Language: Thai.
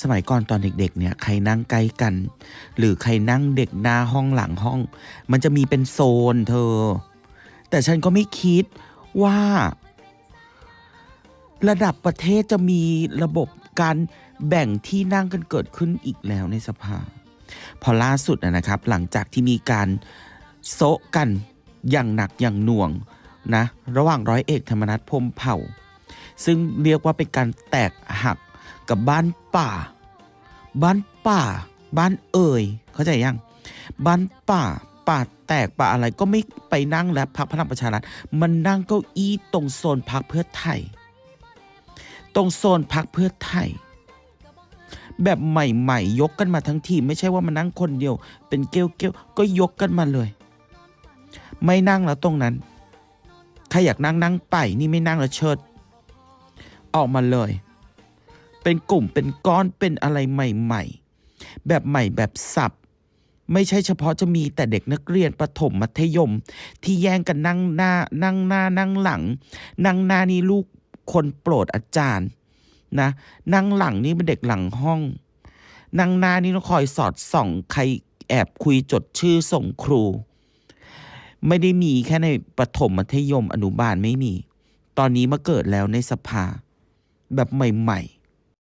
สมัยก่อนตอนเด็กๆเนี่ยใครนั่งใกล้กัน หรือใครนั่งเด็กหน้าห้องหลังห้อง มันจะมีเป็นโซนเธอ แต่ฉันก็ไม่คิดว่า ระดับประเทศจะมีระบบการแบ่งที่นั่งกันเกิดขึ้นอีกแล้วในสภา พอล่าสุดนะครับ หลังจากที่มีการโซะกันอย่างหนักอย่างหน่วงนะ ระหว่างร้อยเอกธรรมนัฐพมเผ่า ซึ่งเรียกว่าเป็นการแตกหัก กับบ้านป่า บ้านป่า บ้านเอ่ย เข้าใจยัง บ้านป่า ป่าแตกป่าอะไรก็ไม่ไปนั่งแล้วพักพลังประชารัฐมันนั่งเก้าอี้ตรงโซนพักเพื่อไทย ตรงโซนพักเพื่อไทย แบบใหม่ๆ ยกกันมาทั้งทีไม่ใช่ว่ามานั่งคนเดียว เป็นเกลียวๆก็ยกกันมาเลย ไม่นั่งแล้วตรงนั้นใครอยากนั่งนั่งไปนี่ไม่นั่งแล้วเชิด ออกมาเลย เป็นกลุ่มเป็นก้อนเป็นอะไรใหม่ ๆ แบบใหม่แบบสับไม่ใช่เฉพาะจะมีแต่เด็กนักเรียนประถมมัธยม ที่แย่งกันนั่งหน้า นั่งหน้านั่งหลัง นั่งหน้านี่ลูกคนโปรดอาจารย์นะ นั่งหลังนี่เป็นเด็กหลังห้อง นั่งหน้านี่ต้องคอยสอดส่องใครแอบคุยจดชื่อส่งครู ไม่ได้มีแค่ในประถมมัธยมอนุบาลไม่มี ตอนนี้มาเกิดแล้วในสภา แบบใหม่ ๆ